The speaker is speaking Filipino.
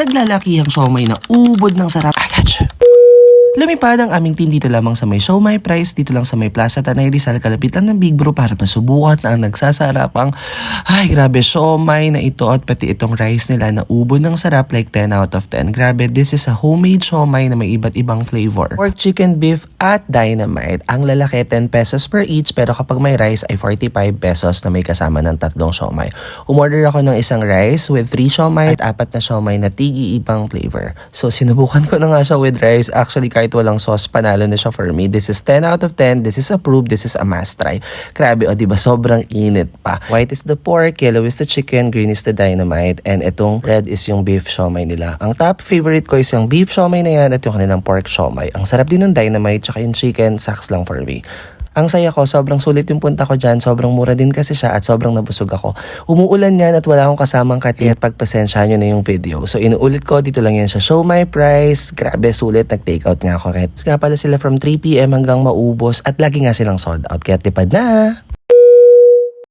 Naglalaki ang siomay na ubod ng sarap. I got you. Lumipad ang aming team dito lamang sa may show my price dito lang sa may Plaza Tanay Rizal kalapit lang ng Big Bro para masubukan ang nagsasarapang ay grabe siomay na ito at pati itong rice nila na ubod ng sarap like 10 out of 10 grabe this is a homemade siomay na may iba't ibang flavor. Pork chicken beef at dynamite. Ang lalaki 10 pesos per each pero kapag may rice ay 45 pesos na may kasama ng tatlong siomay umorder ako ng isang rice with 3 siomay at apat na siomay na tigi ibang flavor. So sinubukan ko na nga siya with rice. Actually kahit walang sauce, panalo na siya for me. This is 10 out of 10. This is approved. This is a must try. Grabe, o diba? Sobrang init pa. White is the pork, yellow is the chicken, green is the dynamite, and itong red is yung beef siomay nila. Ang top favorite ko is yung beef siomay na yan at yung kanilang pork siomay. Ang sarap din ng dynamite, tsaka yung chicken, saks lang for me. Ang saya ko, sobrang sulit yung punta ko dyan. Sobrang mura din kasi siya at sobrang nabusog ako. Umuulan yan at wala akong kasamang kati at pagpasensya nyo na yung video. So inuulit ko, dito lang yan sa Show My Price. Grabe, sulit. Nag-takeout nga ako. Kaya nga pala sila from 3pm hanggang maubos at lagi nga silang sold out. Kaya tipad na!